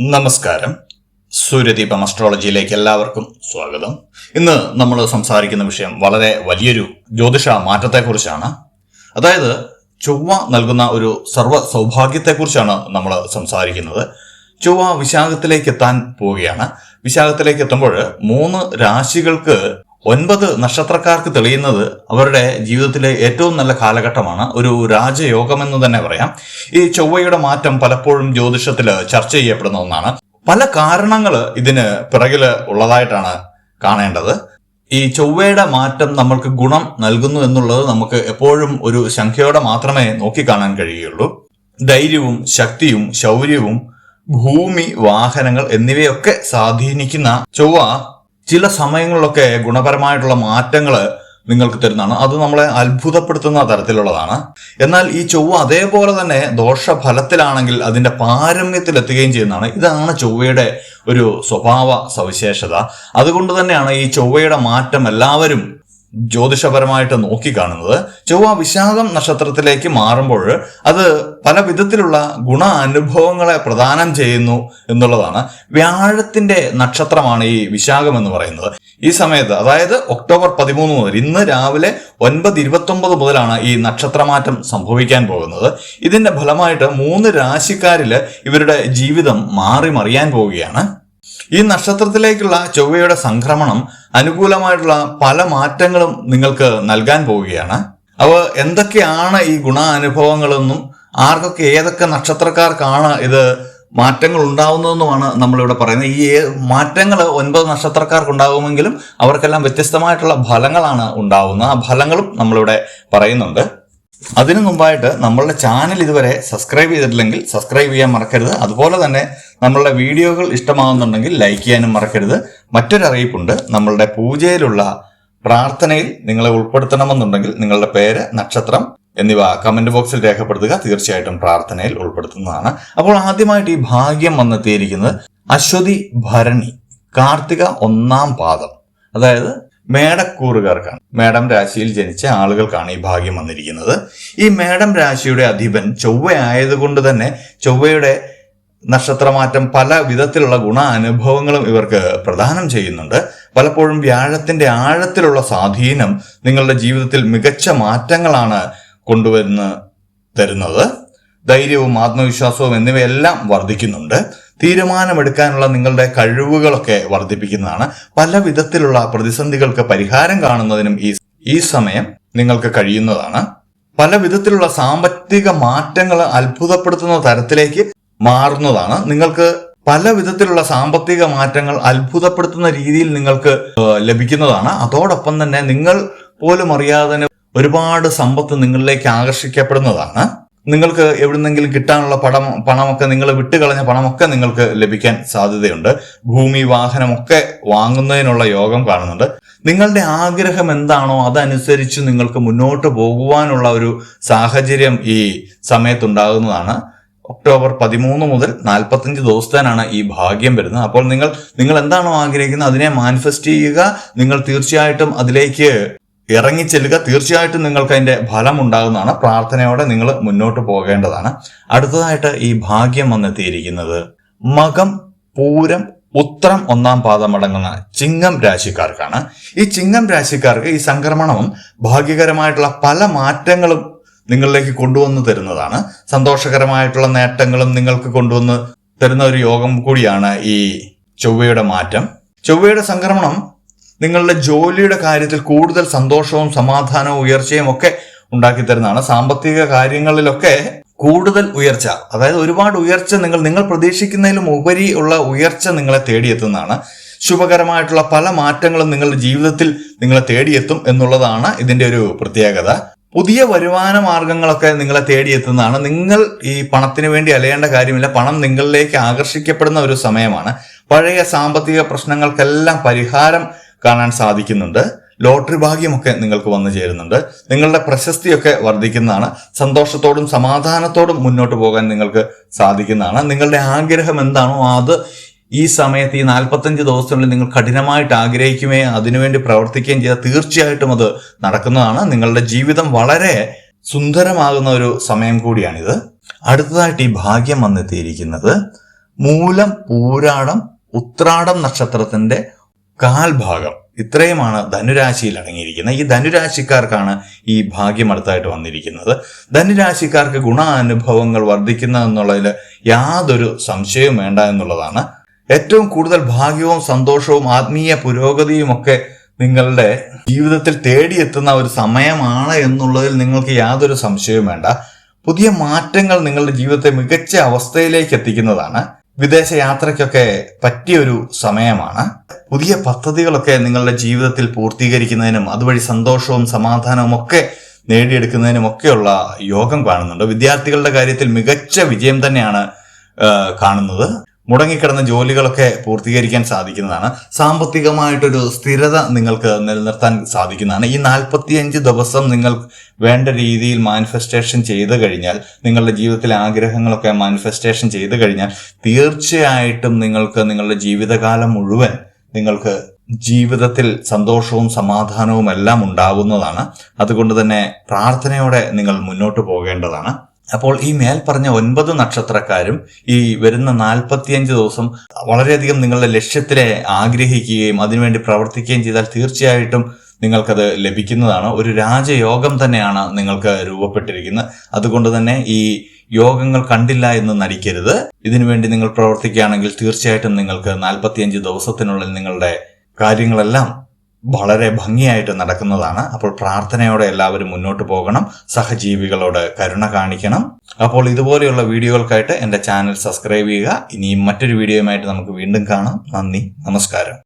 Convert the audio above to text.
നമസ്കാരം. സൂര്യദീപം അസ്ട്രോളജിയിലേക്ക് എല്ലാവർക്കും സ്വാഗതം. ഇന്ന് നമ്മൾ സംസാരിക്കുന്ന വിഷയം വളരെ വലിയൊരു ജ്യോതിഷ മാറ്റത്തെക്കുറിച്ചാണ്. അതായത് ചൊവ്വ നൽകുന്ന ഒരു സർവ സൗഭാഗ്യത്തെക്കുറിച്ചാണ് നമ്മൾ സംസാരിക്കുന്നത്. ചൊവ്വ വിശാഖത്തിലേക്ക് എത്താൻ പോവുകയാണ്. വിശാഖത്തിലേക്ക് എത്തുമ്പോൾ മൂന്ന് രാശികൾക്ക് ഒൻപത് നക്ഷത്രക്കാർക്ക് തെളിയുന്നത് അവരുടെ ജീവിതത്തിലെ ഏറ്റവും നല്ല കാലഘട്ടമാണ്. ഒരു രാജയോഗമെന്ന് തന്നെ പറയാം. ഈ ചൊവ്വയുടെ മാറ്റം പലപ്പോഴും ജ്യോതിഷത്തിൽ ചർച്ച ചെയ്യപ്പെടുന്ന ഒന്നാണ്. പല കാരണങ്ങൾ ഇതിന് പിറകിൽ ഉള്ളതായിട്ടാണ് കാണേണ്ടത്. ഈ ചൊവ്വയുടെ മാറ്റം നമ്മൾക്ക് ഗുണം നൽകുന്നു എന്നുള്ളത് നമുക്ക് എപ്പോഴും ഒരു സംഖ്യയോടെ മാത്രമേ നോക്കിക്കാണാൻ കഴിയുള്ളൂ. ധൈര്യവും ശക്തിയും ശൗര്യവും ഭൂമി വാഹനങ്ങൾ എന്നിവയൊക്കെ സ്വാധീനിക്കുന്ന ചൊവ്വ ചില സമയങ്ങളിലൊക്കെ ഗുണപരമായിട്ടുള്ള മാറ്റങ്ങൾ നിങ്ങൾക്ക് തരുന്നതാണ്. അത് നമ്മളെ അത്ഭുതപ്പെടുത്തുന്ന തരത്തിലുള്ളതാണ്. എന്നാൽ ഈ ചൊവ്വ അതേപോലെ തന്നെ ദോഷഫലത്തിലാണെങ്കിൽ അതിന്റെ പാരമ്യത്തിലെത്തുകയും ചെയ്യുന്നതാണ്. ഇതാണ് ചൊവ്വയുടെ ഒരു സ്വഭാവ സവിശേഷത. അതുകൊണ്ട് തന്നെയാണ് ഈ ചൊവ്വയുടെ മാറ്റം എല്ലാവരും ജ്യോതിഷപരമായിട്ട് നോക്കിക്കാണുന്നത് ചൊവ്വ വിശാഖം നക്ഷത്രത്തിലേക്ക് മാറുമ്പോൾ അത് പല വിധത്തിലുള്ള ഗുണ അനുഭവങ്ങളെ പ്രദാനം ചെയ്യുന്നു എന്നുള്ളതാണ് വ്യാഴത്തിന്റെ നക്ഷത്രമാണ് ഈ വിശാഖം എന്ന് പറയുന്നത്. ഈ സമയത്ത് അതായത് ഒക്ടോബർ പതിമൂന്ന് മുതൽ ഇന്ന് രാവിലെ ഒൻപത് ഇരുപത്തൊമ്പത് മുതലാണ് ഈ നക്ഷത്രമാറ്റം സംഭവിക്കാൻ പോകുന്നത്. ഇതിന്റെ ഫലമായിട്ട് മൂന്ന് രാശിക്കാരിൽ ഇവരുടെ ജീവിതം മാറി മറിയാൻ പോവുകയാണ്. ഈ നക്ഷത്രത്തിലേക്കുള്ള ചൊവ്വയുടെ സംക്രമണം അനുകൂലമായിട്ടുള്ള പല മാറ്റങ്ങളും നിങ്ങൾക്ക് നൽകാൻ പോവുകയാണ്. അവ എന്തൊക്കെയാണ് ഈ ഗുണാനുഭവങ്ങളെന്നും ആർക്കൊക്കെ ഏതൊക്കെ നക്ഷത്രക്കാർക്കാണ് ഇത് മാറ്റങ്ങൾ ഉണ്ടാവുന്നതെന്നുമാണ് നമ്മളിവിടെ പറയുന്നത്. ഈ മാറ്റങ്ങൾ ഒൻപത് നക്ഷത്രക്കാർക്ക് ഉണ്ടാകുമെങ്കിലും അവർക്കെല്ലാം വ്യത്യസ്തമായിട്ടുള്ള ഫലങ്ങളാണ് ഉണ്ടാവുന്നത്. ആ ഫലങ്ങളും നമ്മളിവിടെ പറയുന്നുണ്ട്. അതിനു മുമ്പായിട്ട് നമ്മളുടെ ചാനൽ ഇതുവരെ സബ്സ്ക്രൈബ് ചെയ്തിട്ടില്ലെങ്കിൽ സബ്സ്ക്രൈബ് ചെയ്യാൻ മറക്കരുത്. അതുപോലെ തന്നെ നമ്മളുടെ വീഡിയോകൾ ഇഷ്ടമാകുന്നുണ്ടെങ്കിൽ ലൈക്ക് ചെയ്യാനും മറക്കരുത്. മറ്റൊരു അറിയിപ്പുണ്ട്. നമ്മളുടെ പൂജയിലുള്ള പ്രാർത്ഥനയിൽ നിങ്ങളെ ഉൾപ്പെടുത്തണമെന്നുണ്ടെങ്കിൽ നിങ്ങളുടെ പേര് നക്ഷത്രം എന്നിവ കമന്റ് ബോക്സിൽ രേഖപ്പെടുത്തുക. തീർച്ചയായിട്ടും പ്രാർത്ഥനയിൽ ഉൾപ്പെടുത്തുന്നതാണ്. അപ്പോൾ ആദ്യമായിട്ട് ഈ ഭാഗ്യം വന്നെത്തിയിരിക്കുന്നത് അശ്വതി ഭരണി കാർത്തിക ഒന്നാം പാദം. അതായത് മേടക്കൂറുകാർക്കാണ്. മേടം രാശിയിൽ ജനിച്ച ആളുകൾക്കാണ് ഈ ഭാഗ്യം വന്നിരിക്കുന്നത്. ഈ മേടം രാശിയുടെ അധിപൻ ചൊവ്വ ആയതുകൊണ്ട് തന്നെ ചൊവ്വയുടെ നക്ഷത്രമാറ്റം പല വിധത്തിലുള്ള ഗുണ അനുഭവങ്ങളും ഇവർക്ക് പ്രദാനം ചെയ്യുന്നുണ്ട്. പലപ്പോഴും വ്യാഴത്തിന്റെ ആഴത്തിലുള്ള സ്വാധീനം നിങ്ങളുടെ ജീവിതത്തിൽ മികച്ച മാറ്റങ്ങളാണ് കൊണ്ടുവരുന്ന തരുന്നത്. ധൈര്യവും ആത്മവിശ്വാസവും എന്നിവയെല്ലാം വർദ്ധിക്കുന്നുണ്ട്. തീരുമാനമെടുക്കാനുള്ള നിങ്ങളുടെ കഴിവുകളൊക്കെ വർദ്ധിപ്പിക്കുന്നതാണ്. പല വിധത്തിലുള്ള പ്രതിസന്ധികൾക്ക് പരിഹാരം കാണുന്നതിനും ഈ ഈ സമയം നിങ്ങൾക്ക് കഴിയുന്നതാണ്. പല വിധത്തിലുള്ള സാമ്പത്തിക മാറ്റങ്ങൾ അത്ഭുതപ്പെടുത്തുന്ന തരത്തിലേക്ക് മാറുന്നതാണ്. നിങ്ങൾക്ക് പല വിധത്തിലുള്ള സാമ്പത്തിക മാറ്റങ്ങൾ അത്ഭുതപ്പെടുത്തുന്ന രീതിയിൽ നിങ്ങൾക്ക് ലഭിക്കുന്നതാണ്. അതോടൊപ്പം തന്നെ നിങ്ങൾ പോലും അറിയാതെ ഒരുപാട് സമ്പത്ത് നിങ്ങളിലേക്ക് ആകർഷിക്കപ്പെടുന്നതാണ്. നിങ്ങൾക്ക് എവിടുന്നെങ്കിലും കിട്ടാനുള്ള പണം പണമൊക്കെ നിങ്ങൾ വിട്ടുകളഞ്ഞ പണമൊക്കെ നിങ്ങൾക്ക് ലഭിക്കാൻ സാധ്യതയുണ്ട്. ഭൂമി വാഹനമൊക്കെ വാങ്ങുന്നതിനുള്ള യോഗം കാണുന്നുണ്ട്. നിങ്ങളുടെ ആഗ്രഹം എന്താണോ അതനുസരിച്ച് നിങ്ങൾക്ക് മുന്നോട്ട് പോകുവാനുള്ള ഒരു സാഹചര്യം ഈ സമയത്തുണ്ടാകുന്നതാണ്. ഒക്ടോബർ പതിമൂന്ന് മുതൽ നാൽപ്പത്തഞ്ച് ദിവസത്തേനാണ് ഈ ഭാഗ്യം വരുന്നത്. അപ്പോൾ നിങ്ങൾ നിങ്ങൾ എന്താണോ ആഗ്രഹിക്കുന്നത് അതിനെ മാനിഫെസ്റ്റ് ചെയ്യുക. നിങ്ങൾ തീർച്ചയായിട്ടും അതിലേക്ക് ഇറങ്ങിച്ചെല്ലുക തീർച്ചയായിട്ടും നിങ്ങൾക്ക് അതിന്റെ ഫലം ഉണ്ടാകുന്നതാണ് പ്രാർത്ഥനയോടെ നിങ്ങൾ മുന്നോട്ട് പോകേണ്ടതാണ്. അടുത്തതായിട്ട് ഈ ഭാഗ്യം വന്നെത്തിയിരിക്കുന്നത് മകം പൂരം ഉത്തരം ഒന്നാം പാദം അടങ്ങുന്ന ചിങ്ങം രാശിക്കാർക്കാണ്. ഈ ചിങ്ങം രാശിക്കാർക്ക് ഈ സംക്രമണവും ഭാഗ്യകരമായിട്ടുള്ള പല മാറ്റങ്ങളും നിങ്ങളിലേക്ക് കൊണ്ടുവന്ന് തരുന്നതാണ്. സന്തോഷകരമായിട്ടുള്ള നേട്ടങ്ങളും നിങ്ങൾക്ക് കൊണ്ടുവന്ന് തരുന്ന ഒരു യോഗം കൂടിയാണ് ഈ ചൊവ്വയുടെ മാറ്റം. ചൊവ്വയുടെ സംക്രമണം നിങ്ങളുടെ ജോലിയുടെ കാര്യത്തിൽ കൂടുതൽ സന്തോഷവും സമാധാനവും ഉയർച്ചയും ഒക്കെ ഉണ്ടാക്കി തരുന്നതാണ്. സാമ്പത്തിക കാര്യങ്ങളിലൊക്കെ കൂടുതൽ ഉയർച്ച അതായത് ഒരുപാട് ഉയർച്ച നിങ്ങൾ നിങ്ങൾ പ്രതീക്ഷിക്കുന്നതിലും ഉപരി ഉള്ള ഉയർച്ച നിങ്ങളെ തേടിയെത്തുന്നതാണ്. ശുഭകരമായിട്ടുള്ള പല മാറ്റങ്ങളും നിങ്ങളുടെ ജീവിതത്തിൽ നിങ്ങളെ തേടിയെത്തും എന്നുള്ളതാണ് ഇതിന്റെ ഒരു പ്രത്യേകത. പുതിയ വരുമാന മാർഗങ്ങളൊക്കെ നിങ്ങളെ തേടിയെത്തുന്നതാണ്. നിങ്ങൾ ഈ പണത്തിന് വേണ്ടി അലയേണ്ട കാര്യമില്ല. പണം നിങ്ങളിലേക്ക് ആകർഷിക്കപ്പെടുന്ന ഒരു സമയമാണ്. പഴയ സാമ്പത്തിക പ്രശ്നങ്ങൾക്കെല്ലാം പരിഹാരം കാണാൻ സാധിക്കുന്നുണ്ട്. ലോട്ടറി ഭാഗ്യമൊക്കെ നിങ്ങൾക്ക് വന്നു ചേരുന്നുണ്ട്. നിങ്ങളുടെ പ്രശസ്തിയൊക്കെ വർദ്ധിക്കുന്നതാണ്. സന്തോഷത്തോടും സമാധാനത്തോടും മുന്നോട്ട് പോകാൻ നിങ്ങൾക്ക് സാധിക്കുന്നതാണ്. നിങ്ങളുടെ ആഗ്രഹം എന്താണോ അത് ഈ സമയത്ത് ഈ നാൽപ്പത്തഞ്ച് ദിവസത്തിനുള്ളിൽ നിങ്ങൾ കഠിനമായിട്ട് ആഗ്രഹിക്കുകയും അതിനുവേണ്ടി പ്രവർത്തിക്കുകയും ചെയ്താൽ തീർച്ചയായിട്ടും അത് നടക്കുന്നതാണ്. നിങ്ങളുടെ ജീവിതം വളരെ സുന്ദരമാകുന്ന ഒരു സമയം കൂടിയാണിത്. അടുത്തതായിട്ട് ഈ ഭാഗ്യം വന്നെത്തിയിരിക്കുന്നത് മൂലം പൂരാടം ഉത്രാടം നക്ഷത്രത്തിന്റെ കാൽഭാഗം. ഇത്രയുമാണ് ധനുരാശിയിൽ അടങ്ങിയിരിക്കുന്നത്. ഈ ധനുരാശിക്കാർക്കാണ് ഈ ഭാഗ്യം അടുത്തായിട്ട് വന്നിരിക്കുന്നത്. ധനുരാശിക്കാർക്ക് ഗുണാനുഭവങ്ങൾ വർദ്ധിക്കുന്ന എന്നുള്ളതിൽ യാതൊരു സംശയവും വേണ്ട എന്നുള്ളതാണ്. ഏറ്റവും കൂടുതൽ ഭാഗ്യവും സന്തോഷവും ആത്മീയ പുരോഗതിയും ഒക്കെ നിങ്ങളുടെ ജീവിതത്തിൽ തേടിയെത്തുന്ന ഒരു സമയമാണ് എന്നുള്ളതിൽ നിങ്ങൾക്ക് യാതൊരു സംശയവും വേണ്ട. പുതിയ മാറ്റങ്ങൾ നിങ്ങളുടെ ജീവിതത്തെ മികച്ച അവസ്ഥയിലേക്ക് എത്തിക്കുന്നതാണ്. വിദേശ യാത്രയ്ക്കൊക്കെ പറ്റിയൊരു സമയമാണ്. പുതിയ പദ്ധതികളൊക്കെ നിങ്ങളുടെ ജീവിതത്തിൽ പൂർത്തീകരിക്കുന്നതിനും അതുവഴി സന്തോഷവും സമാധാനവും ഒക്കെ നേടിയെടുക്കുന്നതിനും ഒക്കെയുള്ള യോഗം കാണുന്നുണ്ട്. വിദ്യാർത്ഥികളുടെ കാര്യത്തിൽ മികച്ച വിജയം തന്നെയാണ് കാണുന്നത്. മുടങ്ങിക്കിടന്ന ജോലികളൊക്കെ പൂർത്തീകരിക്കാൻ സാധിക്കുന്നതാണ്. സാമ്പത്തികമായിട്ടൊരു സ്ഥിരത നിങ്ങൾക്ക് നിലനിർത്താൻ സാധിക്കുന്നതാണ്. ഈ നാൽപ്പത്തിയഞ്ച് ദിവസം നിങ്ങൾ വേണ്ട രീതിയിൽ മാനിഫെസ്റ്റേഷൻ ചെയ്ത് കഴിഞ്ഞാൽ നിങ്ങളുടെ ജീവിതത്തിലെ ആഗ്രഹങ്ങളൊക്കെ മാനിഫെസ്റ്റേഷൻ ചെയ്ത് കഴിഞ്ഞാൽ തീർച്ചയായിട്ടും നിങ്ങൾക്ക് നിങ്ങളുടെ ജീവിതകാലം മുഴുവൻ നിങ്ങൾക്ക് ജീവിതത്തിൽ സന്തോഷവും സമാധാനവും എല്ലാം ഉണ്ടാവുന്നതാണ്. അതുകൊണ്ട് തന്നെ പ്രാർത്ഥനയോടെ നിങ്ങൾ മുന്നോട്ട് പോകേണ്ടതാണ്. അപ്പോൾ ഈ മേൽ പറഞ്ഞ ഒൻപത് നക്ഷത്രക്കാരും ഈ വരുന്ന നാൽപ്പത്തിയഞ്ച് ദിവസം വളരെയധികം നിങ്ങളുടെ ലക്ഷ്യത്തിലെ ആഗ്രഹിക്കുകയും അതിനുവേണ്ടി പ്രവർത്തിക്കുകയും ചെയ്താൽ തീർച്ചയായിട്ടും നിങ്ങൾക്കത് ലഭിക്കുന്നതാണ്. ഒരു രാജയോഗം തന്നെയാണ് നിങ്ങൾക്ക് രൂപപ്പെട്ടിരിക്കുന്നത്. അതുകൊണ്ട് തന്നെ ഈ യോഗങ്ങൾ കണ്ടില്ല എന്ന് നടിക്കരുത്. ഇതിനുവേണ്ടി നിങ്ങൾ പ്രവർത്തിക്കുകയാണെങ്കിൽ തീർച്ചയായിട്ടും നിങ്ങൾക്ക് നാൽപ്പത്തിയഞ്ച് ദിവസത്തിനുള്ളിൽ നിങ്ങളുടെ കാര്യങ്ങളെല്ലാം വളരെ ഭംഗിയായിട്ട് നടക്കുന്നതാണ്. അപ്പോൾ പ്രാർത്ഥനയോടെ എല്ലാവരും മുന്നോട്ട് പോകണം. സഹജീവികളോട് കരുണ കാണിക്കണം. അപ്പോൾ ഇതുപോലെയുള്ള വീഡിയോകൾക്കായിട്ട് എന്റെ ചാനൽ സബ്സ്ക്രൈബ് ചെയ്യുക. ഇനിയും മറ്റൊരു വീഡിയോയുമായിട്ട് നമുക്ക് വീണ്ടും കാണാം. നന്ദി. നമസ്കാരം.